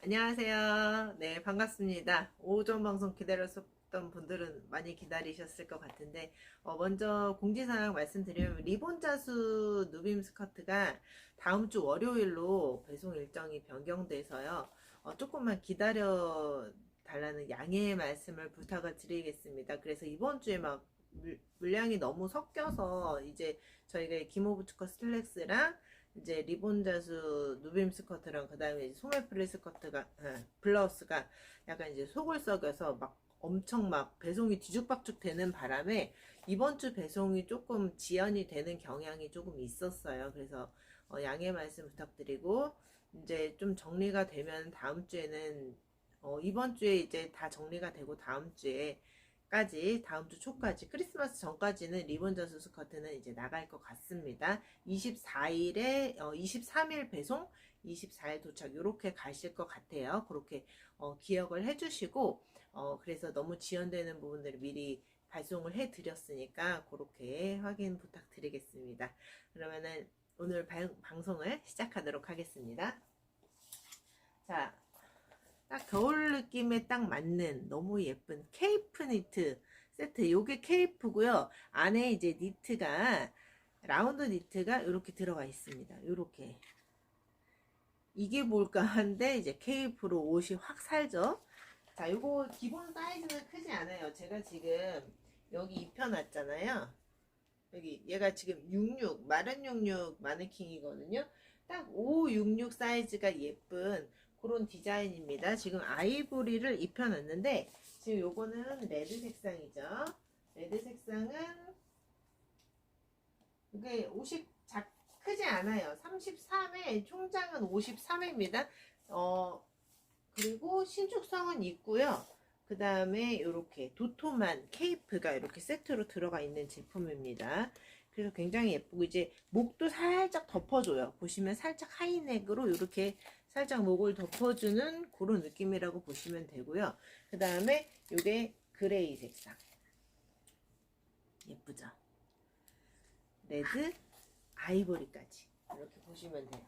안녕하세요. 네, 반갑습니다. 오전 방송 기다렸었던 분들은 많이 기다리셨을 것 같은데, 어, 먼저 공지사항 말씀드리면, 리본 자수 누빔 스커트가 다음 주 월요일로 배송 일정이 변경돼서요, 어, 조금만 기다려 달라는 양해의 말씀을 부탁을 드리겠습니다. 그래서 이번 주에 막 물, 물량이 너무 섞여서 이제 저희가 기모부츠커 슬랙스랑 이제 리본 자수 누빔 스커트랑 그 다음에 이제 소매프릴 스커트가 아, 블라우스가 약간 이제 속을 썩여서 막 엄청 막 배송이 뒤죽박죽 되는 바람에 이번 주 배송이 조금 지연이 되는 경향이 조금 있었어요. 그래서 어, 양해 말씀 부탁드리고 이제 좀 정리가 되면 다음 주에는 어, 이번 주에 이제 다 정리가 되고 다음 주에 까지 다음 주 초까지 크리스마스 전까지는 리본 자수 스커트는 이제 나갈 것 같습니다. 24일에 어, 23일 배송, 24일 도착 이렇게 가실 것 같아요. 그렇게 어, 기억을 해주시고 어, 그래서 너무 지연되는 부분들을 미리 발송을 해드렸으니까 그렇게 확인 부탁드리겠습니다. 그러면은 오늘 방, 방송을 시작하도록 하겠습니다. 자, 딱 겨울 느낌에 딱 맞는 너무 예쁜 케이프 니트 세트. 요게 케이프고요. 안에 이제 니트가 라운드 니트가 이렇게 들어가 있습니다. 이렇게 이게 뭘까 한데 이제 케이프로 옷이 확 살죠. 자, 요거 기본 사이즈는 크지 않아요. 제가 지금 여기 입혀놨잖아요. 여기 얘가 지금 66 마른 66 마네킹이거든요. 딱 566 사이즈가 예쁜 그런 디자인입니다. 지금 아이보리를 입혀놨는데 지금 요거는 레드 색상이죠. 레드 색상은 이게 옷이 작 크지 않아요. 33회 총장은 53회입니다. 어 그리고 신축성은 있고요. 그 다음에 이렇게 도톰한 케이프가 이렇게 세트로 들어가 있는 제품입니다. 그래서 굉장히 예쁘고 이제 목도 살짝 덮어줘요. 보시면 살짝 하이넥으로 이렇게 살짝 목을 덮어주는 그런 느낌이라고 보시면 되고요. 그 다음에 이게 그레이 색상 예쁘죠? 레드 아이보리까지 이렇게 보시면 돼요.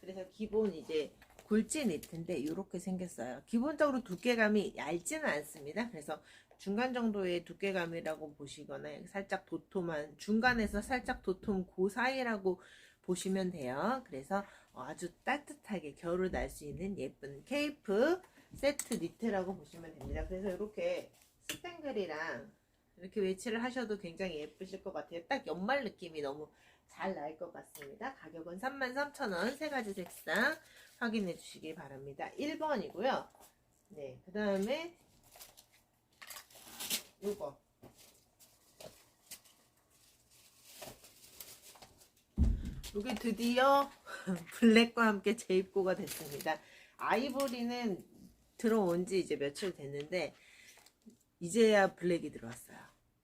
그래서 기본 이제 굴지 니트인데 이렇게 생겼어요. 기본적으로 두께감이 얇지는 않습니다. 그래서 중간 정도의 두께감이라고 보시거나 살짝 도톰한 중간에서 살짝 도톰 그 사이라고 보시면 돼요. 그래서 아주 따뜻하게 겨울을 날수 있는 예쁜 케이프 세트 니트라고 보시면 됩니다. 그래서 이렇게 스팽글이랑 이렇게 매치를 하셔도 굉장히 예쁘실 것 같아요. 딱 연말 느낌이 너무 잘 날 것 같습니다. 가격은 33,000원 세 가지 색상 확인해 주시기 바랍니다. 1번이고요. 네, 그 다음에 요거 이게 드디어 블랙과 함께 재입고가 됐습니다. 아이보리는 들어온 지 이제 며칠 됐는데 이제야 블랙이 들어왔어요.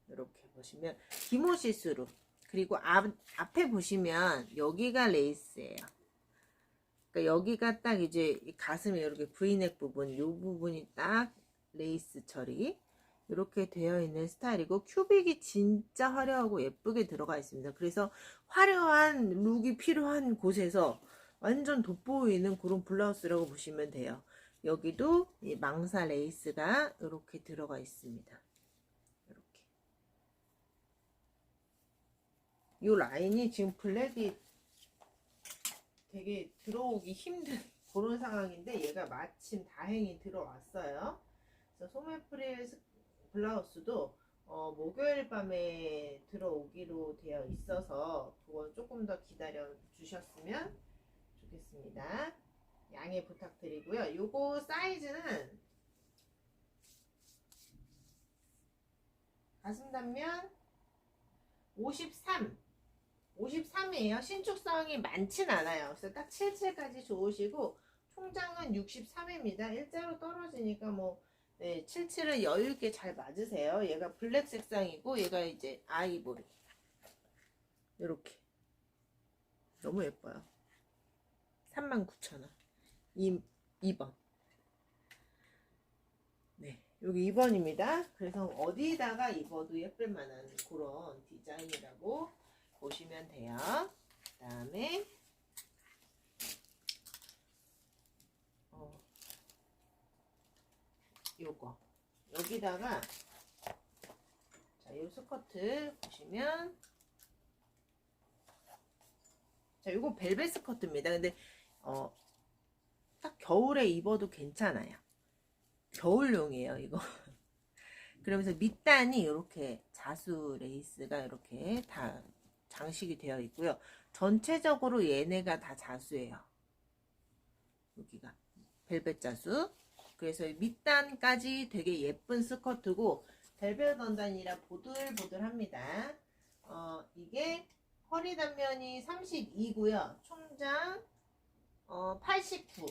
이렇게 보시면 기모 시스루 그리고 앞, 앞에 보시면 여기가 레이스예요. 그러니까 여기가 딱 이제 가슴에 이렇게 브이넥 부분 이 부분이 딱 레이스 처리 이렇게 되어 있는 스타일이고 큐빅이 진짜 화려하고 예쁘게 들어가 있습니다. 그래서 화려한 룩이 필요한 곳에서 완전 돋보이는 그런 블라우스라고 보시면 돼요. 여기도 이 망사 레이스가 이렇게 들어가 있습니다. 이렇게. 이 라인이 지금 블랙이 되게 들어오기 힘든 그런 상황인데 얘가 마침 다행히 들어왔어요. 그래서 소매프릴 블라우스도 어, 목요일 밤에 들어오기로 되어 있어서 그거 조금 더 기다려 주셨으면 좋겠습니다. 양해 부탁드리고요. 요거 사이즈는 가슴 단면 53 53이에요. 신축성이 많진 않아요. 그래서 딱 77까지 좋으시고 총장은 63입니다. 일자로 떨어지니까 뭐 네, 77은 여유있게 잘 맞으세요. 얘가 블랙 색상이고, 얘가 이제 아이보리. 요렇게. 너무 예뻐요. 39,000원. 2, 2번. 네, 여기 2번입니다. 그래서 어디다가 입어도 예쁠 만한 그런 디자인이라고 보시면 돼요. 그 다음에, 어, 요거 여기다가 자, 요 스커트 보시면 자, 요거 벨벳 스커트입니다. 근데 어, 딱 겨울에 입어도 괜찮아요. 겨울용이에요, 이거. 그러면서 밑단이 이렇게 자수 레이스가 이렇게 다 장식이 되어 있고요. 전체적으로 얘네가 다 자수예요. 여기가 벨벳 자수. 그래서 밑단까지 되게 예쁜 스커트고 벨벳 원단이라 보들보들합니다. 어, 이게 허리 단면이 32고요. 총장 어, 89.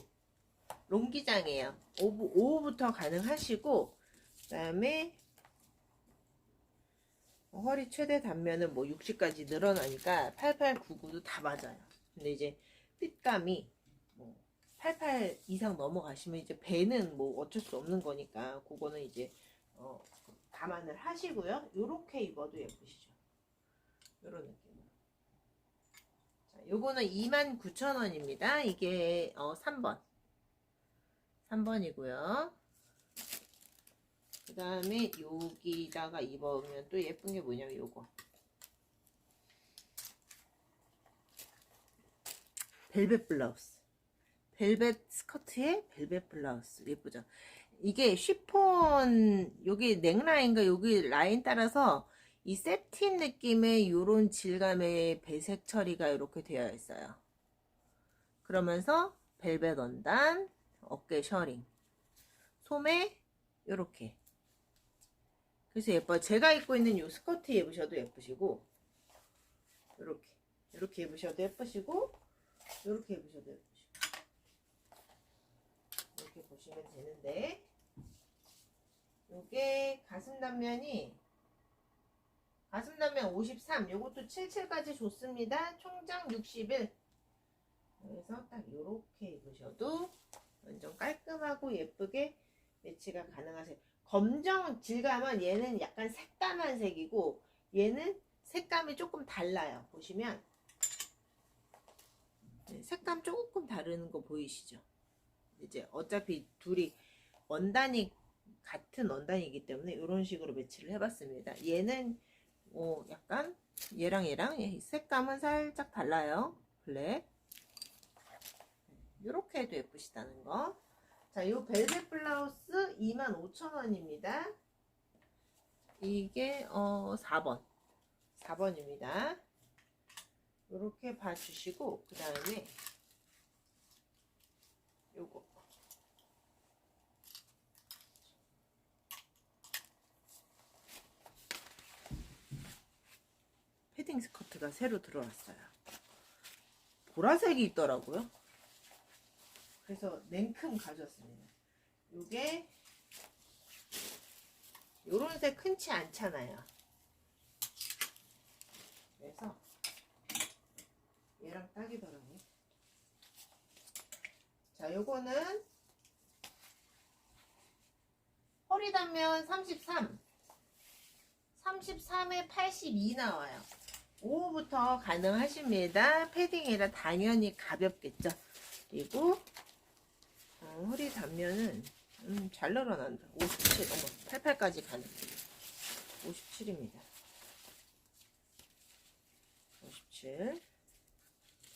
롱기장이에요. 5부, 5호부터 가능하시고 그 다음에 허리 최대 단면은 뭐 60까지 늘어나니까 88, 99도 다 맞아요. 근데 이제 핏감이 뭐 88 이상 넘어가시면 이제 배는 뭐 어쩔 수 없는 거니까 그거는 이제 어 감안을 하시고요. 요렇게 입어도 예쁘시죠. 요런 느낌으로. 자, 요거는 29,000원입니다. 이게 어 3번. 3번이고요. 그 다음에 여기다가 입어보면 또 예쁜 게 뭐냐면 요거 벨벳 블라우스 벨벳 스커트에 벨벳 블라우스. 예쁘죠? 이게 쉬폰 여기 넥라인과 여기 라인 따라서 이 세틴 느낌의 요런 질감의 배색 처리가 이렇게 되어 있어요. 그러면서 벨벳 원단 어깨 셔링. 소매 요렇게. 그래서 예뻐요. 제가 입고 있는 요 스커트 입으셔도 예쁘시고 요렇게. 요렇게 입으셔도 예쁘시고 요렇게 입으셔도 예쁘시고 보시면 되는데 요게 가슴 단면이 가슴 단면 53 요것도 77까지 좋습니다. 총장 61 그래서 딱 요렇게 입으셔도 완전 깔끔하고 예쁘게 매치가 가능하세요. 검정 질감은 얘는 약간 색감한 색이고 얘는 색감이 조금 달라요. 보시면 네, 색감 조금 다른 거 보이시죠? 이제 어차피 둘이 원단이 같은 원단이기 때문에 이런 식으로 매치를 해봤습니다. 얘는 어, 약간 얘랑 얘랑 얘 색감은 살짝 달라요. 블랙 이렇게 해도 예쁘시다는 거. 자, 요 벨벳 블라우스 25,000원입니다. 이게 어 4번. 4번입니다. 이렇게 봐주시고 그 다음에 요거 패딩 스커트가 새로 들어왔어요. 보라색이 있더라고요. 그래서 냉큼 가져왔습니다. 요게 요런 색 흔치 않잖아요. 그래서 얘랑 딱이더라고요. 자, 요거는 허리 단면 33, 33에 82 나와요. 5호부터 가능하십니다. 패딩이라 당연히 가볍겠죠. 그리고 어, 허리 단면은 음, 잘 늘어난다. 57, 어머, 88까지 가는 57입니다. 57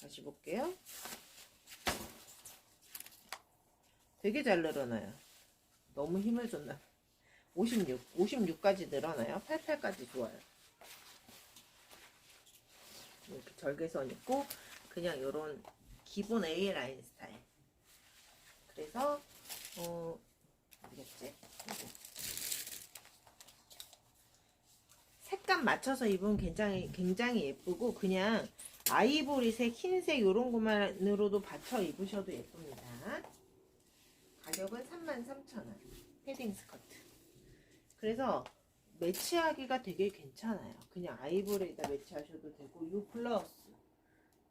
다시 볼게요. 되게 잘 늘어나요. 너무 힘을 줬나? 56, 56까지 늘어나요. 88까지 좋아요. 이렇게 절개선 있고 그냥 요런 기본 A 라인 스타일. 그래서 어? 요거. 색감 맞춰서 입으면 굉장히 굉장히 예쁘고 그냥 아이보리색, 흰색 이런 것만으로도 받쳐 입으셔도 예쁩니다. 가격은 33,000원. 패딩 스커트. 그래서 매치하기가 되게 괜찮아요. 그냥 아이보리에다 매치하셔도 되고 이 블라우스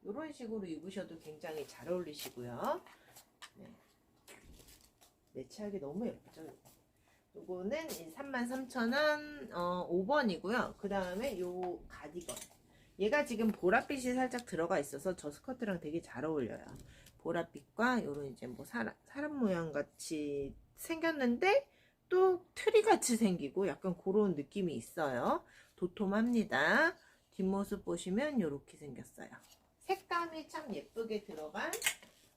이런 식으로 입으셔도 굉장히 잘 어울리시고요. 네. 매치하기 너무 예쁘죠. 요거는 33,000원 어, 5번이고요. 그 다음에 요 가디건. 얘가 지금 보랏빛이 살짝 들어가 있어서 저 스커트랑 되게 잘 어울려요. 보랏빛과 요런 이제 뭐 사람, 사람 모양 같이 생겼는데 또 트리 같이 생기고 약간 그런 느낌이 있어요. 도톰합니다. 뒷모습 보시면 이렇게 생겼어요. 색감이 참 예쁘게 들어간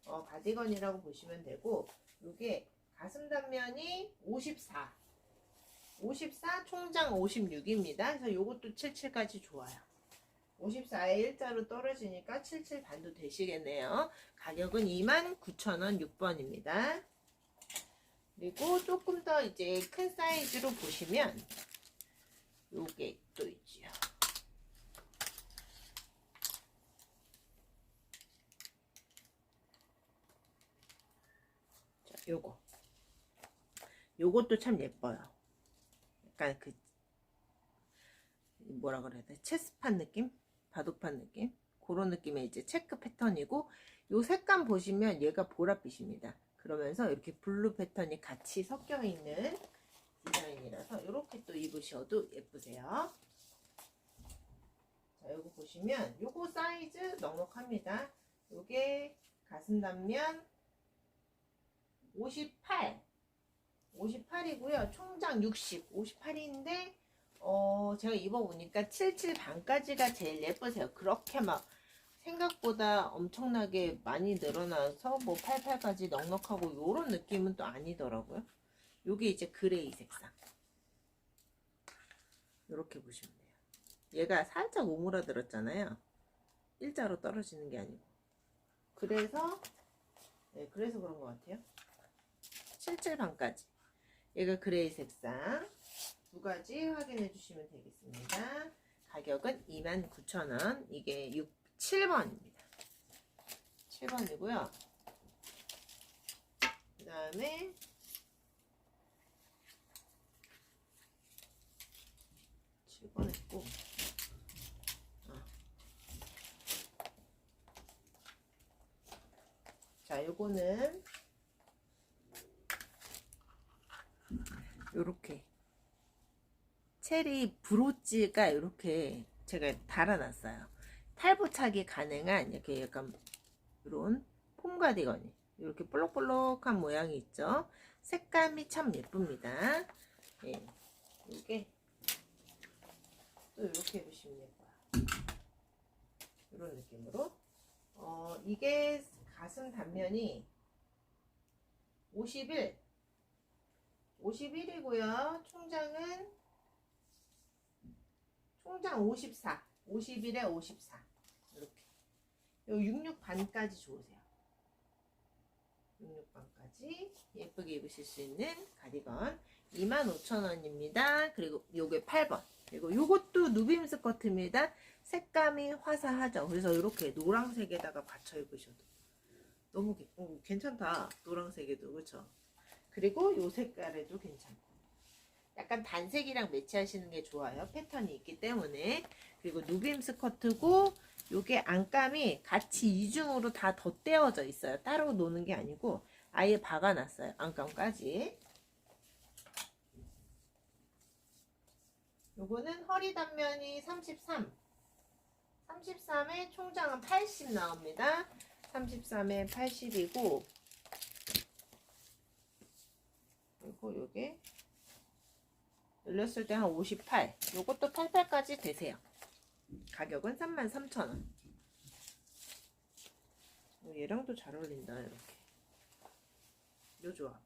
어, 가디건이라고 보시면 되고 이게 가슴 단면이 54 54 총장 56입니다. 그래서 이것도 77까지 좋아요. 54에 일자로 떨어지니까 77 반도 되시겠네요. 가격은 29,000원 6번입니다. 그리고 조금 더 이제 큰 사이즈로 보시면 요게 또 있지요. 자, 요거. 요것도 참 예뻐요. 약간 그 뭐라 그래야 돼? 체스판 느낌? 바둑판 느낌? 그런 느낌의 이제 체크 패턴이고 요 색감 보시면 얘가 보랏빛입니다. 그러면서 이렇게 블루 패턴이 같이 섞여 있는 디자인이라서 이렇게 또 입으셔도 예쁘세요. 자, 요거 보시면 요거 사이즈 넉넉합니다. 요게 가슴 단면 58 58이고요. 총장 60 58인데 어, 제가 입어보니까 77 반까지가 제일 예쁘세요. 그렇게 막 생각보다 엄청나게 많이 늘어나서 뭐 88까지 넉넉하고 요런 느낌은 또 아니더라고요. 요게 이제 그레이 색상. 요렇게 보시면 돼요. 얘가 살짝 오므라들었잖아요. 일자로 떨어지는 게 아니고. 그래서, 네, 그래서 그런 것 같아요. 77 반까지. 얘가 그레이 색상. 두 가지 확인해 주시면 되겠습니다. 가격은 29,000원. 이게 6, 7번입니다. 7번이고요. 그 다음에 7번 했고 어. 자, 요거는 요렇게 체리 브로치가 이렇게 제가 달아놨어요. 탈부착이 가능한 이렇게 약간 이런 폼 가디건이 이렇게 볼록볼록한 모양이 있죠. 색감이 참 예쁩니다. 예, 이게 또 이렇게 보시면 예뻐요. 이런 느낌으로 어 이게 가슴 단면이 51 51이고요. 총장은 총장 54 51에 54 이렇게 요 66 반까지 좋으세요. 66 반까지 예쁘게 입으실 수 있는 가디건 25,000원입니다. 그리고 요게 8번. 그리고 요것도 누빔 스커트입니다. 색감이 화사하죠? 그래서 이렇게 노란색에다가 받쳐 입으셔도 너무 개- 어, 괜찮다. 노란색에도. 그쵸? 그리고 요 색깔에도 괜찮고. 약간 단색이랑 매치하시는 게 좋아요. 패턴이 있기 때문에. 그리고 누빔 스커트고 요게 안감이 같이 이중으로 다 덧대어져 있어요. 따로 노는 게 아니고 아예 박아놨어요. 안감까지. 요거는 허리 단면이 33. 33에 총장은 80 나옵니다. 33에 80이고 그리고 요게 늘렸을 때 한 58. 요것도 88까지 되세요. 가격은 33,000원. 어, 얘랑도 잘 어울린다, 이렇게. 요 조합.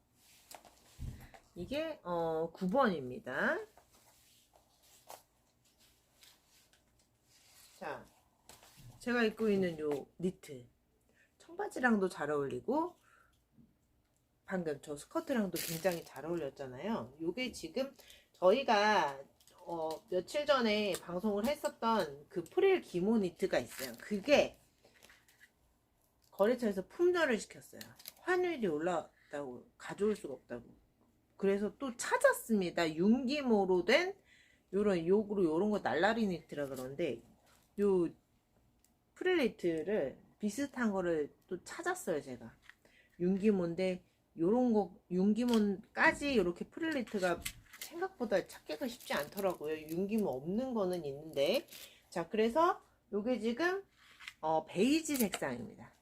이게, 어, 9번입니다. 자, 제가 입고 있는 요 니트. 청바지랑도 잘 어울리고, 방금 저 스커트랑도 굉장히 잘 어울렸잖아요. 요게 지금 저희가 어, 며칠 전에 방송을 했었던 그 프릴 기모 니트가 있어요. 그게 거래처에서 품절을 시켰어요. 환율이 올라왔다고 가져올 수가 없다고. 그래서 또 찾았습니다. 윤기모로 된 요런 요구로 요런 거 날라리 니트라 그러는데 요 프릴 니트를 비슷한 거를 또 찾았어요, 제가. 윤기모인데 요런 거 윤기모까지 이렇게 프릴 니트가 생각보다 찾기가 쉽지 않더라고요. 윤기모 없는 거는 있는데. 자, 그래서 요게 지금, 어, 베이지 색상입니다.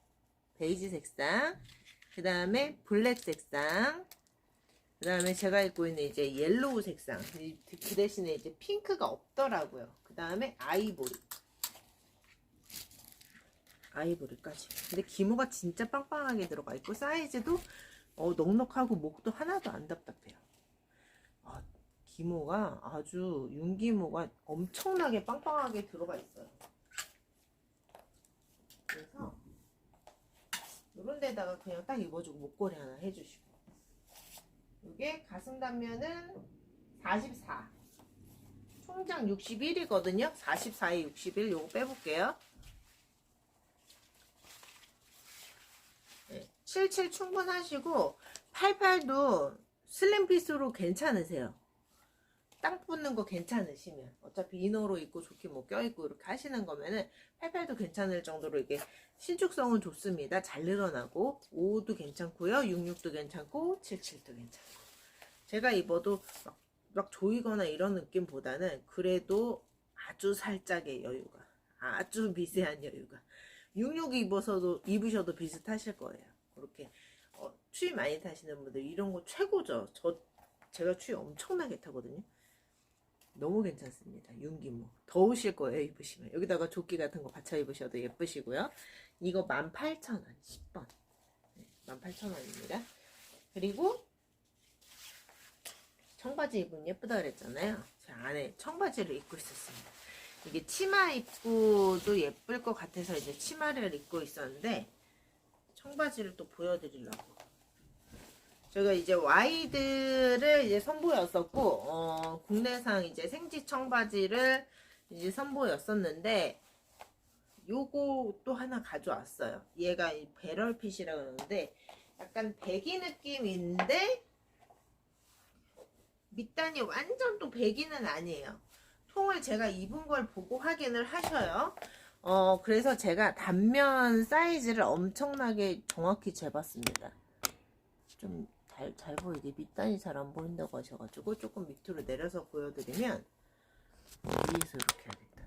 베이지 색상. 그 다음에 블랙 색상. 그그 다음에 제가 입고 있는 이제 옐로우 색상. 이- 그 대신에 이제 핑크가 없더라고요. 그 다음에 아이보리. 아이보리까지. 근데 기모가 진짜 빵빵하게 들어가 있고 사이즈도 어, 넉넉하고 목도 하나도 안 답답해요. 아, 기모가 아주 윤기모가 엄청나게 빵빵하게 들어가 있어요. 그래서 이런 데다가 그냥 딱 입어주고 목걸이 하나 해주시고. 이게 가슴 단면은 44 총장 61이거든요. 44에 61 요거 빼볼게요. 네, 77 충분하시고 88도 슬림핏으로 괜찮으세요 땅 붙는 거 괜찮으시면 어차피 이너로 입고 좋게 뭐 껴입고 이렇게 하시는 거면은 88도 괜찮을 정도로 이게 신축성은 좋습니다. 잘 늘어나고 5도 괜찮고요. 66도 괜찮고 77도 괜찮고 제가 입어도 막, 막 조이거나 이런 느낌보다는 그래도 아주 살짝의 여유가 아주 미세한 여유가 66 입어서도 입으셔도 비슷하실 거예요. 그렇게 어, 추위 많이 타시는 분들 이런 거 최고죠. 저 제가 추위 엄청나게 타거든요. 너무 괜찮습니다. 윤기모. 더우실 거예요, 입으시면. 여기다가 조끼 같은 거 받쳐 입으셔도 예쁘시고요. 이거 18,000원, 10번. 네, 18,000원입니다. 그리고 청바지 입으면 예쁘다 그랬잖아요. 제 안에 청바지를 입고 있었습니다. 이게 치마 입고도 예쁠 것 같아서 이제 치마를 입고 있었는데 청바지를 또 보여드리려고 제가 이제 와이드를 이제 선보였었고 어, 국내상 이제 생지 청바지를 이제 선보였었는데 요거 또 하나 가져왔어요. 얘가 이 배럴핏이라 그러는데 약간 배기 느낌인데 밑단이 완전 또 배기는 아니에요. 통을 제가 입은 걸 보고 확인을 하셔요. 어 그래서 제가 단면 사이즈를 엄청나게 정확히 재봤습니다. 좀 잘, 잘 보이게 밑단이 잘 안 보인다고 하셔가지고 조금 밑으로 내려서 보여드리면 위에서 이렇게 해야겠다.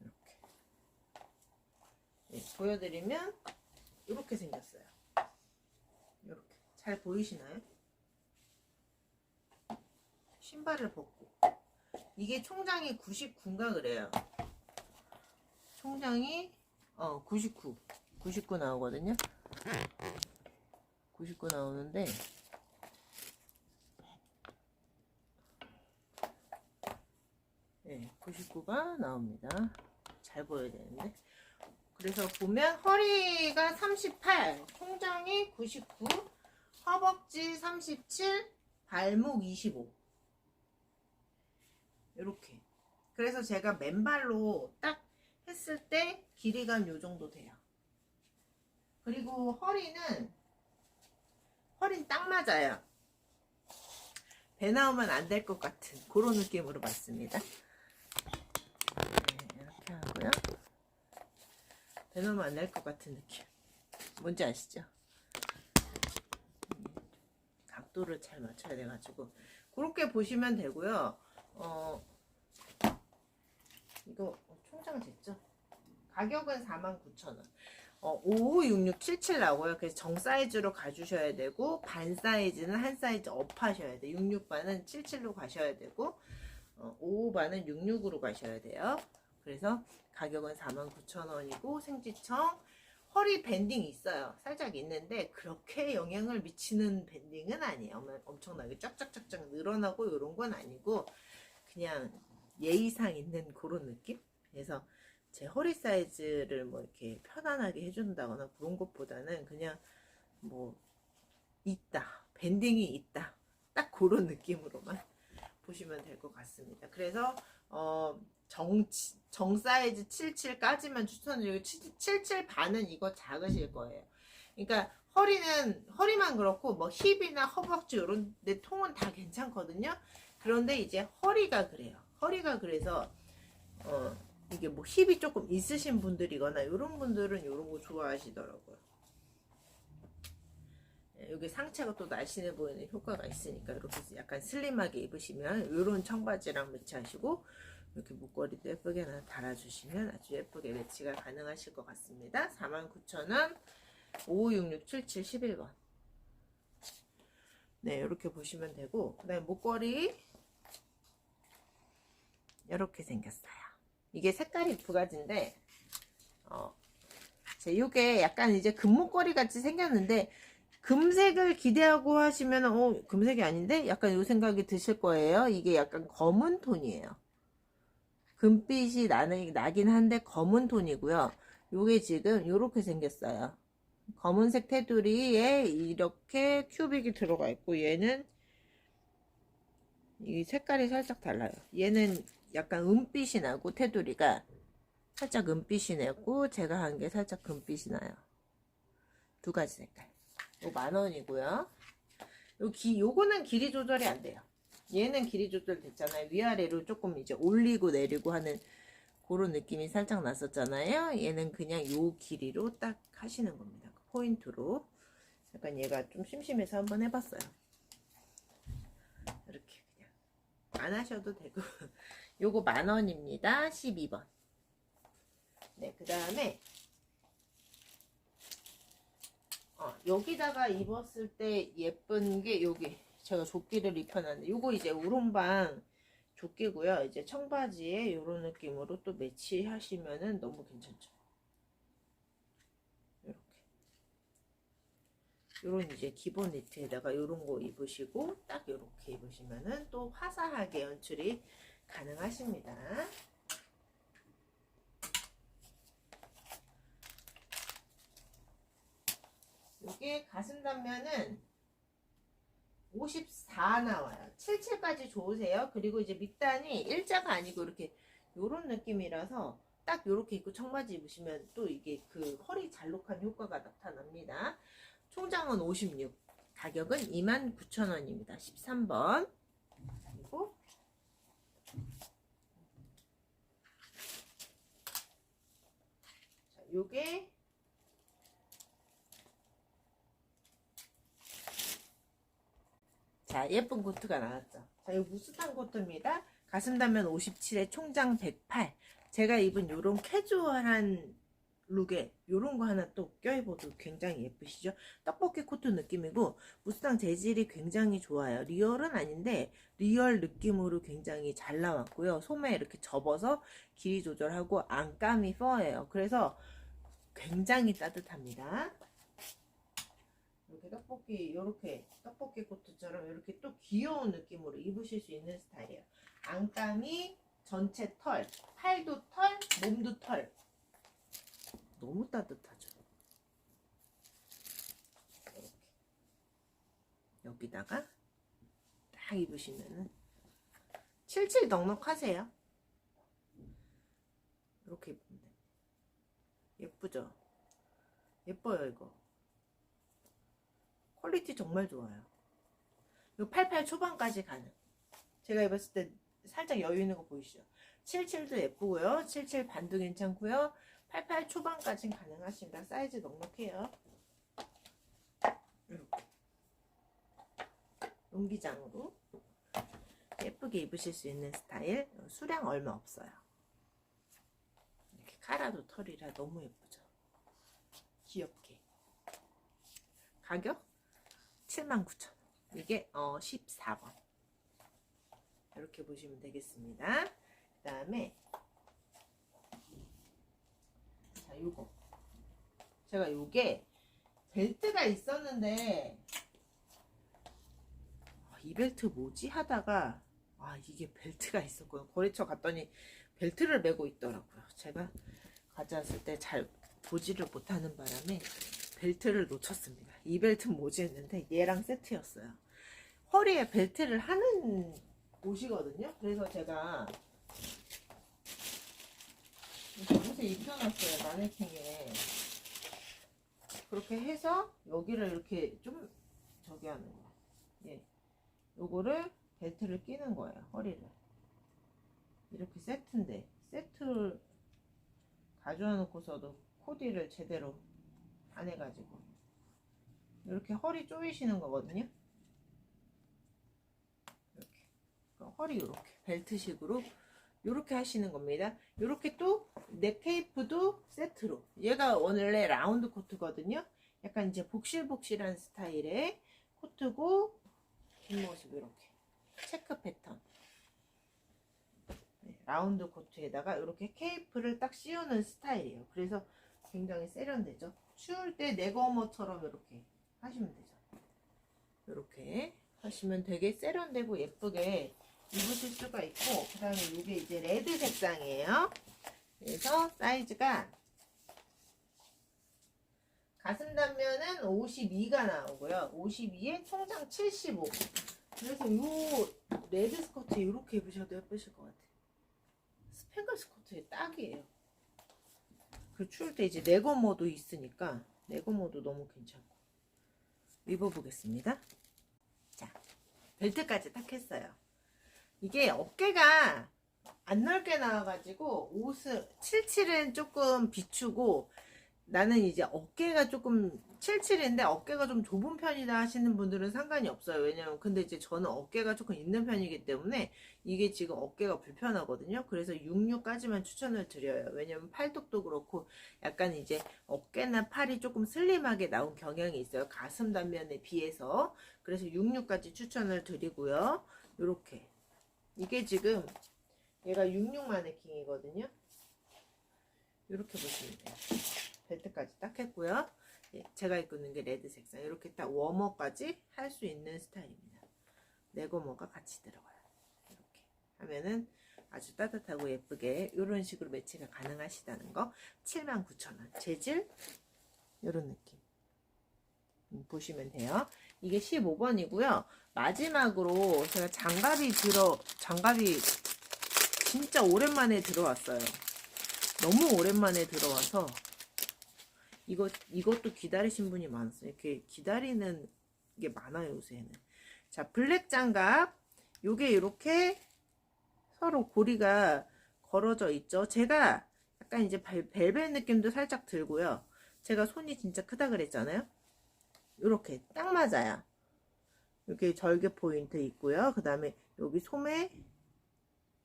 이렇게. 네, 보여드리면 이렇게 생겼어요. 이렇게 잘 보이시나요? 신발을 벗고 이게 총장이 99인가 그래요. 총장이 어 99, 99 나오거든요. 99 나오는데 네, 99가 나옵니다. 잘 보여야 되는데. 그래서 보면 허리가 38, 통장이 99, 허벅지 37, 발목 25. 이렇게. 그래서 제가 맨발로 딱 했을 때 길이감 요 정도 돼요. 그리고 허리는 허리는 딱 맞아요. 배 나오면 안 될 것 같은 그런 느낌으로 봤습니다. 네, 이렇게 하고요. 배 나오면 안 될 것 같은 느낌. 뭔지 아시죠? 음, 각도를 잘 맞춰야 돼가지고 그렇게 보시면 되고요. 어, 이거 총장 됐죠? 가격은 49,000원. 어, 556677 나오고요. 그래서 정 사이즈로 가주셔야 되고 반 사이즈는 한 사이즈 업 하셔야 돼요. 66반은 77로 가셔야 되고 어, 55반은 66으로 가셔야 돼요. 그래서 가격은 49,000원이고 생지청 허리 밴딩이 있어요. 살짝 있는데 그렇게 영향을 미치는 밴딩은 아니에요. 엄- 엄청나게 쫙쫙쫙쫙 늘어나고 이런 건 아니고 그냥 예의상 있는 그런 느낌? 그래서 제 허리 사이즈를 뭐 이렇게 편안하게 해준다거나 그런 것보다는 그냥 뭐 있다 밴딩이 있다 딱 그런 느낌으로만 보시면 될 것 같습니다. 그래서 어 정 정 사이즈 77까지만 추천드리고 77 반은 이거 작으실 거예요. 그러니까 허리는 허리만 그렇고 뭐 힙이나 허벅지 이런 데 통은 다 괜찮거든요. 그런데 이제 허리가 그래요. 허리가 그래서 어 이게 뭐 힙이 조금 있으신 분들이거나 이런 분들은 이런 거 좋아하시더라고요. 예, 여기 상체가 또 날씬해 보이는 효과가 있으니까 이렇게 약간 슬림하게 입으시면 이런 청바지랑 매치하시고 이렇게 목걸이도 예쁘게 하나 달아주시면 아주 예쁘게 매치가 가능하실 것 같습니다. 49,000원 556677 11번 네, 이렇게 보시면 되고, 그 다음에 목걸이. 이렇게 생겼어요. 이게 색깔이 두 가지인데, 어, 자, 요게 약간 이제 금목걸이 같이 생겼는데, 금색을 기대하고 하시면, 어, 금색이 아닌데? 약간 요 생각이 드실 거예요. 이게 약간 검은 톤이에요. 금빛이 나는, 나긴 한데 검은 톤이고요. 요게 지금 요렇게 생겼어요. 검은색 테두리에 이렇게 큐빅이 들어가 있고 얘는 이 색깔이 살짝 달라요. 얘는 약간 은빛이 나고 테두리가 살짝 은빛이 나고 제가 한 게 살짝 금빛이 나요. 두 가지 색깔. 요 만 원이고요. 요 기, 요거는 길이 조절이 안 돼요. 얘는 길이 조절 됐잖아요. 위아래로 조금 이제 올리고 내리고 하는 그런 느낌이 살짝 났었잖아요. 얘는 그냥 요 길이로 딱 하시는 겁니다. 그 포인트로. 약간 얘가 좀 심심해서 한번 해봤어요. 이렇게 그냥 안 하셔도 되고 요거 만 원입니다. 12번. 네, 그 다음에 어, 여기다가 입었을 때 예쁜 게 여기 제가 조끼를 입혀놨는데 요거 이제 우롱방 조끼고요. 이제 청바지에 이런 느낌으로 또 매치하시면은 너무 괜찮죠. 요런 이제 기본 니트에다가 요런 거 입으시고 딱 요렇게 입으시면은 또 화사하게 연출이 가능하십니다. 요게 가슴 단면은 54 나와요. 77까지 좋으세요. 그리고 이제 밑단이 일자가 아니고 이렇게 요런 느낌이라서 딱 요렇게 입고 청바지 입으시면 또 이게 그 허리 잘록한 효과가 나타납니다. 총장은 56. 가격은 29,000원입니다. 13번. 그리고 자, 요게 자, 예쁜 코트가 나왔죠. 자, 이 무스탕 코트입니다. 가슴 단면 57에 총장 108. 제가 입은 요런 캐주얼한 룩에 요런 거 하나 또 껴입어도 굉장히 예쁘시죠? 떡볶이 코트 느낌이고 무스탕 재질이 굉장히 좋아요. 리얼은 아닌데 리얼 느낌으로 굉장히 잘 나왔고요. 소매 이렇게 접어서 길이 조절하고 안감이 퍼예요. 그래서 굉장히 따뜻합니다. 이렇게 떡볶이 이렇게 떡볶이 코트처럼 이렇게 또 귀여운 느낌으로 입으실 수 있는 스타일이에요. 안감이 전체 털, 팔도 털, 몸도 털. 너무 따뜻하죠. 이렇게 여기다가 딱 입으시면은 77 넉넉하세요. 이렇게 입으면 돼. 예쁘죠? 예뻐요 이거. 퀄리티 정말 좋아요. 요88 초반까지 가는. 제가 입었을 때 살짝 여유 있는 거 보이시죠? 77도 예쁘고요. 77 반도 괜찮고요. 88 초반까지는 가능하십니다. 사이즈 넉넉해요. 이렇게. 용기장으로 예쁘게 입으실 수 있는 스타일. 수량 얼마 없어요. 카라도 털이라 너무 예쁘죠? 귀엽게. 가격 79,000원. 이게 어 14번. 이렇게 보시면 되겠습니다. 그 다음에 자 요거 제가 요게 벨트가 있었는데 아, 이 벨트 뭐지 하다가 아 이게 벨트가 있었고요. 거래처 갔더니 벨트를 메고 있더라고요. 제가 가져왔을 때 잘 보지를 못하는 바람에 벨트를 놓쳤습니다. 이 벨트는 뭐지 했는데 얘랑 세트였어요. 허리에 벨트를 하는 옷이거든요. 그래서 제가 옷에 입혀놨어요. 마네킹에. 그렇게 해서 여기를 이렇게 좀 저기 하는 거야. 예. 요거를 벨트를 끼는 거예요. 허리를. 이렇게 세트인데 세트를 가져와 놓고서도 코디를 제대로 안 해가지고 이렇게 허리 조이시는 거거든요. 이렇게 그러니까 허리 이렇게 벨트식으로 이렇게 하시는 겁니다. 이렇게 또 넥테이프도 세트로 얘가 원래 라운드 코트거든요. 약간 이제 복실복실한 스타일의 코트고 뒷모습 이렇게 체크 패턴 네, 라운드 코트에다가 이렇게 케이프를 딱 씌우는 스타일이에요. 그래서 굉장히 세련되죠. 추울 때 네거머처럼 이렇게 하시면 되죠. 이렇게 하시면 되게 세련되고 예쁘게 입으실 수가 있고 그 다음에 이게 이제 레드 색상이에요. 그래서 사이즈가 가슴 단면은 52가 나오고요. 52에 총장 75. 그래서 이 레드 스커트 이렇게 입으셔도 예쁘실 것 같아요. 스팽글 스커트에 딱이에요. 그 추울 때 이제 네거모도 있으니까 네거모도 너무 괜찮고 입어보겠습니다. 자, 벨트까지 딱 했어요. 이게 어깨가 안 넓게 나와가지고 옷을 77은 조금 비추고 나는 이제 어깨가 조금 77인데 어깨가 좀 좁은 편이다 하시는 분들은 상관이 없어요. 왜냐면 근데 이제 저는 어깨가 조금 있는 편이기 때문에 이게 지금 어깨가 불편하거든요. 그래서 66까지만 추천을 드려요. 왜냐면 팔뚝도 그렇고 약간 이제 어깨나 팔이 조금 슬림하게 나온 경향이 있어요. 가슴 단면에 비해서. 그래서 66까지 추천을 드리고요. 요렇게. 이게 지금 얘가 66 마네킹이거든요. 이렇게 보시면 돼요. 벨트까지 딱 했고요. 예, 제가 입고 있는 게 레드 색상. 이렇게 딱 워머까지 할 수 있는 스타일입니다. 네고머가 같이 들어가요. 이렇게 하면은 아주 따뜻하고 예쁘게 이런 식으로 매치가 가능하시다는 거. 79,000원. 재질 이런 느낌. 음, 보시면 돼요. 이게 15번이고요. 마지막으로 제가 장갑이 들어 장갑이 진짜 오랜만에 들어왔어요. 너무 오랜만에 들어와서 이거 이것도 기다리신 분이 많았어요. 이렇게 기다리는 게 많아요 요새는. 자 블랙 장갑 요게 이렇게 서로 고리가 걸어져 있죠. 제가 약간 이제 벨- 벨벳 느낌도 살짝 들고요. 제가 손이 진짜 크다 그랬잖아요. 이렇게 딱 맞아요. 여기 절개 포인트 있고요. 그 다음에 여기 소매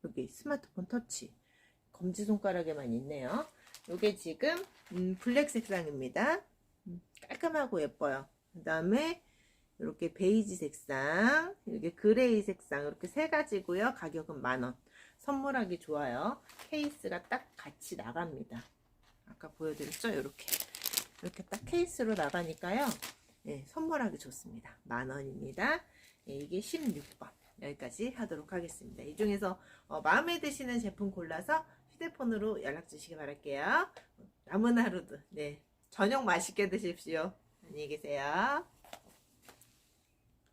여기 스마트폰 터치 검지손가락에만 있네요. 요게 지금 음, 블랙 색상입니다. 음, 깔끔하고 예뻐요. 그 다음에 이렇게 베이지 색상, 이렇게 그레이 색상 이렇게 세 가지고요. 가격은 만원. 선물하기 좋아요. 케이스가 딱 같이 나갑니다. 아까 보여드렸죠? 이렇게 이렇게 딱 케이스로 나가니까요. 예, 선물하기 좋습니다. 만원입니다. 예, 이게 16번. 여기까지 하도록 하겠습니다. 이 중에서 어, 마음에 드시는 제품 골라서 휴대폰으로 연락 주시기 바랄게요. 남은 하루도 네 저녁 맛있게 드십시오. 안녕히 계세요.